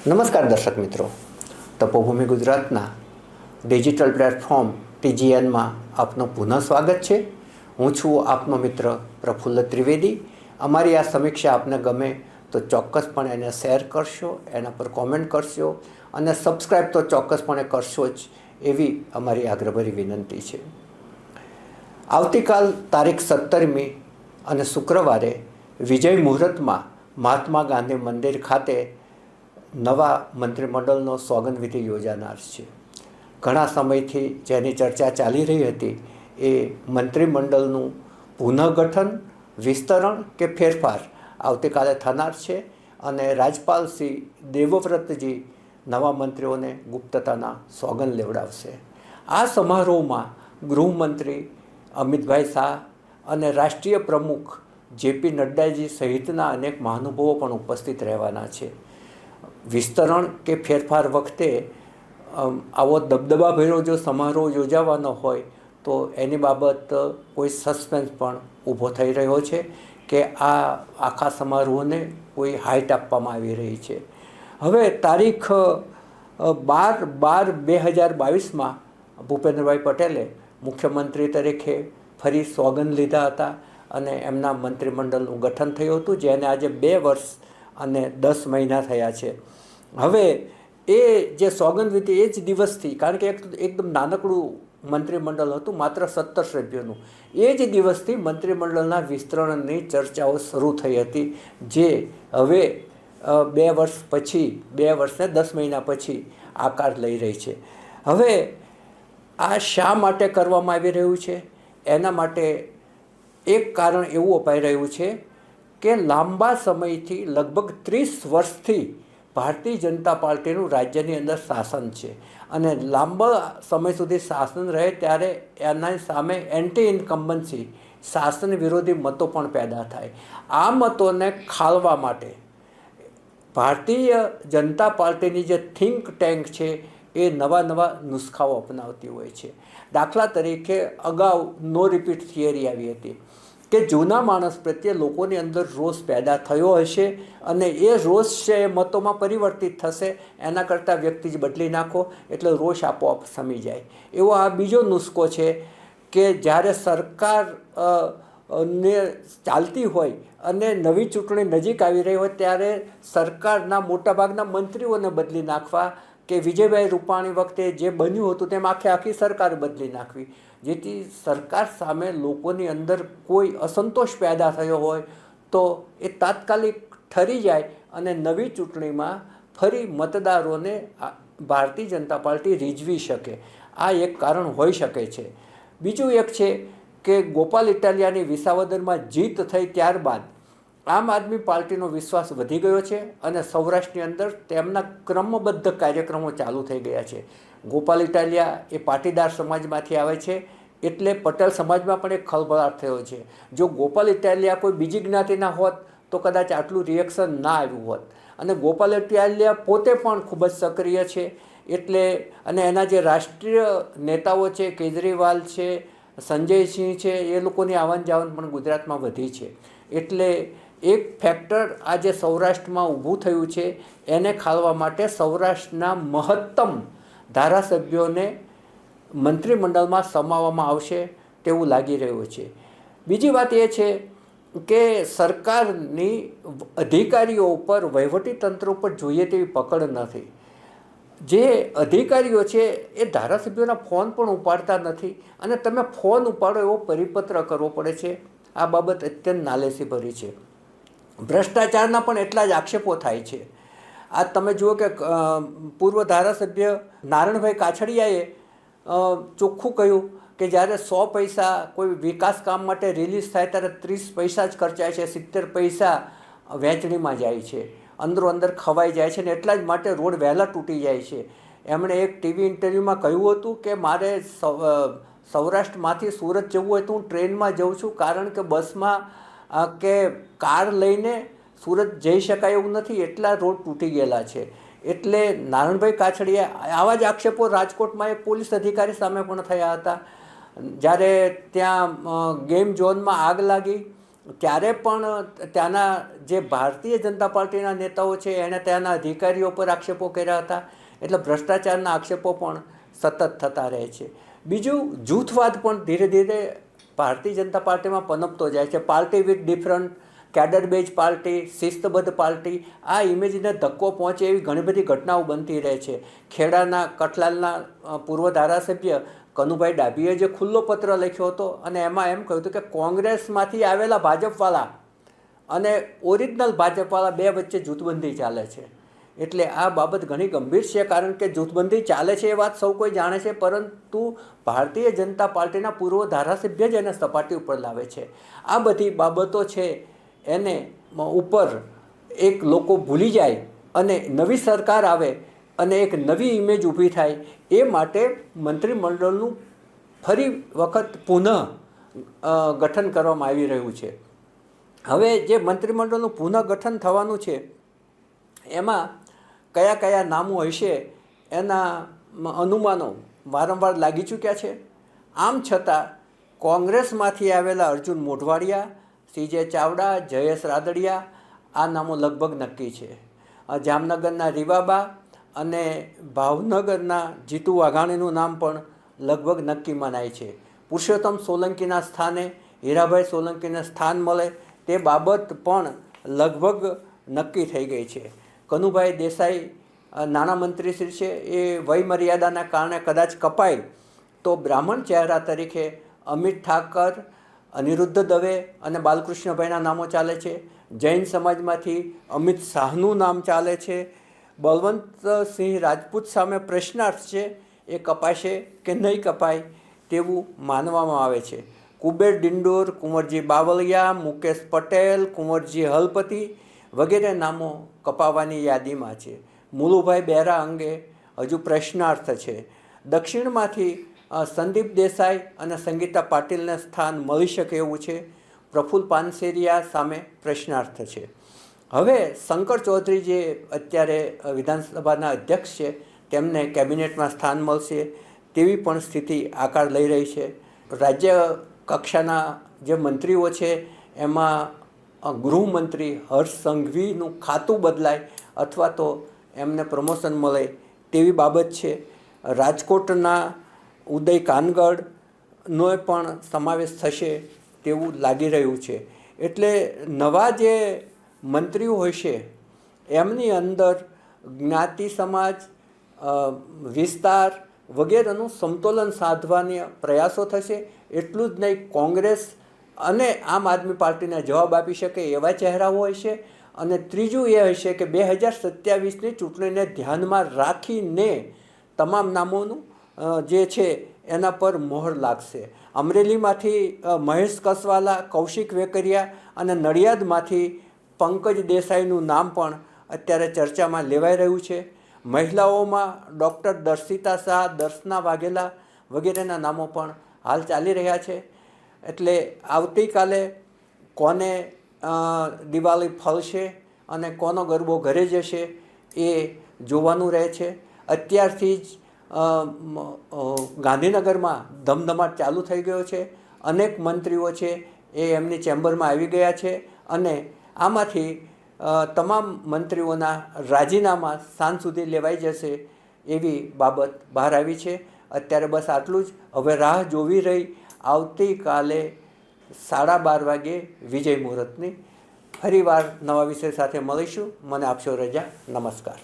નમસ્કાર દર્શક મિત્રો. તપોભૂમિ ગુજરાતના ડિજિટલ પ્લેટફોર્મ ટીજીએનમાં આપનું પુનઃ સ્વાગત છે. હું છું આપનો મિત્ર પ્રફુલ્લ ત્રિવેદી. અમારી આ સમીક્ષા આપને ગમે તો ચોક્કસપણે એને શેર કરશો, એના પર કોમેન્ટ કરશો અને સબસ્ક્રાઈબ તો ચોક્કસપણે કરશો જ એવી અમારી આગ્રહભરી વિનંતી છે. આવતીકાલ તારીખ સત્તરમી અને શુક્રવારે વિજય મુહૂર્તમાં મહાત્મા ગાંધી મંદિર ખાતે નવા મંત્રીમંડળનો સોગંદવિધિ યોજાનાર છે. ઘણા સમયથી જેની ચર્ચા ચાલી રહી હતી એ મંત્રીમંડળનું પુનઃગઠન, વિસ્તરણ કે ફેરફાર આવતીકાલે થનાર છે અને રાજપાલ શ્રી દેવવ્રતજી નવા મંત્રીઓને ગુપ્તતાના સોગંદ લેવડાવશે. આ સમારોહમાં ગૃહમંત્રી અમિતભાઈ શાહ અને રાષ્ટ્રીય પ્રમુખ જેપી નડ્ડાજી સહિતના અનેક મહાનુભાવો પણ ઉપસ્થિત રહેવાના છે. વિસ્તરણ કે ફેરફાર વખતે આવો દબદબાભેરો જો સમારોહ યોજાવાનો હોય, તો એની બાબત કોઈ સસ્પેન્સ પણ ઊભો થઈ રહ્યો છે કે આ આખા સમારોહને કોઈ હાઇટ આપવામાં આવી રહી છે. હવે તારીખ બાર બાર બે હજાર બાવીસમાં ભૂપેન્દ્રભાઈ પટેલે મુખ્યમંત્રી તરીકે ફરી સોગંદ લીધા હતા અને એમના મંત્રીમંડળનું ગઠન થયું હતું, જેને આજે બે વર્ષ અને દસ મહિના થયા છે. હવે એ જે સોગંદવિધિ એ જ દિવસથી, કારણ કે એક એકદમ નાનકડું મંત્રીમંડળ હતું, માત્ર સત્તર સભ્યોનું. એ જ દિવસથી મંત્રીમંડળના વિસ્તરણની ચર્ચાઓ શરૂ થઈ હતી, જે હવે બે વર્ષ પછી, બે વર્ષને દસ મહિના પછી આકાર લઈ રહી છે. હવે આ શા માટે કરવામાં આવી રહ્યું છે? એના માટે એક કારણ એવું અપાઈ રહ્યું છે કે લાંબા સમયથી લગભગ ત્રીસ વર્ષથી ભારતીય જનતા પાર્ટીનું રાજ્યની અંદર શાસન છે. અને લાંબા સમય સુધી શાસન રહે ત્યારે એના સામે એન્ટી ઇન્કમ્બન્સી શાસન વિરોધી મતો પણ પેદા થાય. આ મતોને ખાળવા માટે ભારતીય જનતા પાર્ટીની જે થિંક ટેન્ક છે એ નવા નવા નુસ્ખાઓ અપનાવતી હોય છે. દાખલા તરીકે અગાઉ નો રિપીટ થિયરી આવી હતી. કે જૂના માણસ પ્રત્યે લોકોની અંદર રોષ પેદા થયો હશે અને એ રોષ છે એ મતોમાં પરિવર્તિત થશે, એના કરતાં વ્યક્તિ જ બદલી નાખો, એટલે રોષ આપોઆપ સમી જાય. એવો આ બીજો નુસ્ખો છે કે જ્યારે સરકાર ને ચાલતી હોય અને નવી ચૂંટણી નજીક આવી રહી હોય, ત્યારે સરકારના મોટાભાગના મંત્રીઓને બદલી નાખવા કે વિજયભાઈ રૂપાણી વખતે જે બન્યું હતું તેમ આખે આખી સરકાર બદલી નાખવી. જેથી સરકાર સામે લોકોની અંદર કોઈ અસંતોષ પેદા થયો હોય તો એ તાત્કાલિક ઠરી જાય અને નવી ચૂંટણીમાં ફરી મતદારોને ભારતીય જનતા પાર્ટી રીઝવી શકે. આ એક કારણ હોઈ શકે છે. બીજું એક છે કે ગોપાલ ઇટાલિયાની વિસાવદરમાં જીત થઈ ત્યારબાદ આમ આદમી પાર્ટીનો વિશ્વાસ વધી ગયો છે અને સૌરાષ્ટ્રની અંદર તેમના ક્રમબદ્ધ કાર્યક્રમો ચાલુ થઈ ગયા છે. ગોપાલ ઇટાલિયા એ પાટીદાર સમાજમાંથી આવે છે એટલે પટેલ સમાજમાં પણ એક ખળભળાટ થયો છે. જો ગોપાલ ઇટાલિયા કોઈ બીજી જ્ઞાતિના હોત તો કદાચ આટલું રિએક્શન ના આવ્યું હોત. અને ગોપાલ ઇટાલિયા પોતે પણ ખૂબ જ સક્રિય છે એટલે અને એના જે રાષ્ટ્રીય નેતાઓ છે, કેજરીવાલ છે, સંજયસિંહ છે, એ લોકોની આવન જાવન પણ ગુજરાતમાં વધી છે. એટલે એક ફેક્ટર આજે સૌરાષ્ટ્રમાં ઊભું થયું છે. એને ખાળવા માટે સૌરાષ્ટ્રના મહત્તમ ધારાસભ્યોને મંત્રીમંડળમાં સમાવવામાં આવશે તેવું લાગી રહ્યું છે. બીજી વાત એ છે કે સરકારની અધિકારીઓ ઉપર વહીવટી તંત્ર ઉપર જોઈએ તેવી પકડ નથી. જે અધિકારીઓ છે એ ધારાસભ્યોના ફોન પણ ઉપાડતા નથી અને તમે ફોન ઉપાડો એવો પરિપત્ર કરવો પડે છે. આ બાબત અત્યંત નાલેસીભરી છે. ભ્રષ્ટાચારના પણ એટલા જ આક્ષેપો થાય છે. આ તમે જુઓ કે પૂર્વ ધારાસભ્ય નારણભાઈ કાછડિયાએ ચોખ્ખું કહ્યું કે જ્યારે સો પૈસા કોઈ વિકાસ કામ માટે રિલીઝ થાય ત્યારે ત્રીસ પૈસા જ ખર્ચાય છે, સિત્તેર પૈસા વહેંચણીમાં જાય છે. અંદરો અંદર ખવાઈ જાય છે ને એટલા જ માટે રોડ વહેલા તૂટી જાય છે. એમણે એક ટીવી ઇન્ટરવ્યૂમાં કહ્યું હતું કે, મારે સૌરાષ્ટ્રમાંથી સુરત જવું હોય તો હું ટ્રેનમાં જઉં છું, કારણ કે બસમાં કે કાર લઈને સુરત જઈ શકાય એવું નથી, એટલા રોડ તૂટી ગયેલા છે. એટલે નારણભાઈ કાછડિયા, આવા જ આક્ષેપો રાજકોટમાં એક પોલીસ અધિકારી સામે પણ થયા હતા. જ્યારે ત્યાં ગેમ ઝોનમાં આગ લાગી, ત્યારે પણ ત્યાંના જે ભારતીય જનતા પાર્ટીના નેતાઓ છે, એણે ત્યાંના અધિકારીઓ પર આક્ષેપો કર્યા હતા. એટલે ભ્રષ્ટાચારના આક્ષેપો પણ સતત થતા રહે છે. બીજું, જૂથવાદ પણ ધીરે ધીરે ભારતીય જનતા પાર્ટીમાં પનપતો જાય છે. Party with different cadre base party, શિસ્તબદ્ધ પાર્ટી, આ ઇમેજને ધક્કો પહોંચે એવી ઘણી બધી ઘટનાઓ બનતી રહે છે. ખેડાના કઠલાલના પૂર્વ ધારાસભ્ય કનુભાઈ ડાભીએ જે ખુલ્લો પત્ર લખ્યો હતો અને એમાં એમ કહ્યું હતું કે કોંગ્રેસમાંથી આવેલા ભાજપવાળા અને ઓરિજિનલ ભાજપવાળા બે વચ્ચે જૂથબંધી ચાલે છે. એટલે આ બાબત ઘણી ગંભીર છે, કારણ કે જૂથબંધી ચાલે છે એ વાત સૌ કોઈ જાણે છે, પરંતુ ભારતીય જનતા પાર્ટીના પૂર્વ ધારાસભ્ય જ એને સપાટી ઉપર લાવે છે. આ બધી બાબતો છે, એને ઉપર એક લોકો ભૂલી જાય અને નવી સરકાર આવે અને એક નવી ઇમેજ ઊભી થાય, એ માટે મંત્રીમંડળનું ફરી વખત પુનઃ ગઠન કરવામાં આવી રહ્યું છે. હવે જે મંત્રીમંડળનું પુનઃગઠન થવાનું છે, એમાં કયા કયા નામો હશે એના અનુમાનો વારંવાર લાગી ચૂક્યા છે. આમ છતાં, કોંગ્રેસમાંથી આવેલા અર્જુન મોઢવાડિયા, સીજે ચાવડા, જયેશ રાદડિયા, આ નામો લગભગ નક્કી છે. જામનગરના રીવાબા અને ભાવનગરના જીતુ વાઘાણીનું નામ પણ લગભગ નક્કી મનાય છે. પુરુષોત્તમ સોલંકીના સ્થાને, હીરાભાઈ સોલંકીને સ્થાન મળે તે બાબત પણ લગભગ નક્કી થઈ ગઈ છે. કનુભાઈ દેસાઈ નાણામંત્રી શ્રી છે, એ વયમર્યાદાના કારણે કદાચ કપાય તો બ્રાહ્મણ ચહેરા તરીકે અમિત ઠાકર, અનિરુદ્ધ દવે અને બાલકૃષ્ણભાઈના નામો ચાલે છે. જૈન સમાજમાંથી અમિત શાહનું નામ ચાલે છે. બલવંતસિંહ રાજપૂત સામે પ્રશ્નાર્થ છે, એ કપાશે કે નહીં કપાય તેવું માનવામાં આવે છે. કુબેર ડિંડોર, કુંવરજી બાવલિયા મુકેશ પટેલ, કુંવરજી હલપતિ વગેરે નામો કપાવાની યાદીમાં છે. મુલુભાઈ બેરા અંગે હજુ પ્રશ્નાર્થ છે. દક્ષિણમાંથી સંદીપ દેસાઈ અને સંગીતા પાટીલને સ્થાન મળી શકે એવું છે. પ્રફુલ્લ પાનસેરિયા સામે પ્રશ્નાર્થ છે. હવે શંકર ચૌધરી જે અત્યારે વિધાનસભાના અધ્યક્ષ છે, તેમને કેબિનેટમાં સ્થાન મળશે તેવી પણ સ્થિતિ આકાર લઈ રહી છે. રાજ્ય કક્ષાના જે મંત્રીઓ છે, એમાં ગૃહમંત્રી હર્ષ સંઘવીનું ખાતું બદલાય અથવા તો એમને પ્રમોશન મળે તેવી બાબત છે. રાજકોટના ઉદય કાનગડનો પણ સમાવેશ થશે તેવું લાગી રહ્યું છે. એટલે નવા જે મંત્રીઓ હશે, એમની અંદર જ્ઞાતિ સમાજ વિસ્તાર વગેરેનું સમતોલન સાધવાની પ્રયાસો થશે. એટલું જ નહીં, કોંગ્રેસ અને આમ આદમી પાર્ટીને જવાબ આપી શકે એવા ચહેરાઓ હશે અને ત્રીજું એ હશે કે બે હજાર સત્યાવીસની ચૂંટણીને ધ્યાનમાં રાખીને તમામ નામોનું જે છે એના પર મોહર લાગશે. અમરેલીમાંથી મહેશ કસવાલા, કૌશિક વેકરિયા અને નડિયાદમાંથી પંકજ દેસાઈનું નામ પણ અત્યારે ચર્ચામાં લેવાઈ રહ્યું છે. મહિલાઓમાં ડૉક્ટર દર્શિતા શાહ, દર્શના વાઘેલા વગેરેના નામો પણ હાલ ચાલી રહ્યા છે. એટલે આવતીકાલે કોને દિવાળી ફળશે અને કોનો ગરબો ઘરે જશે એ જોવાનું રહે છે. અત્યારથી જ ગાંધીનગરમાં ધમધમાટ ચાલુ થઈ ગયો છે. અનેક મંત્રીઓ છે એ એમની ચેમ્બરમાં આવી ગયા છે અને આમાંથી તમામ મંત્રીઓના રાજીનામા સાંજ સુધી લેવાઈ જશે એવી બાબત બહાર આવી છે. અત્યારે બસ આટલું જ. હવે રાહ જોવી રહી આવતીકાલે સાડા બાર વાગે વિજય મુહૂર્તની ફરીવાર નવા વિષય સાથે મળીશું. મને આપશો રજા. નમસ્કાર.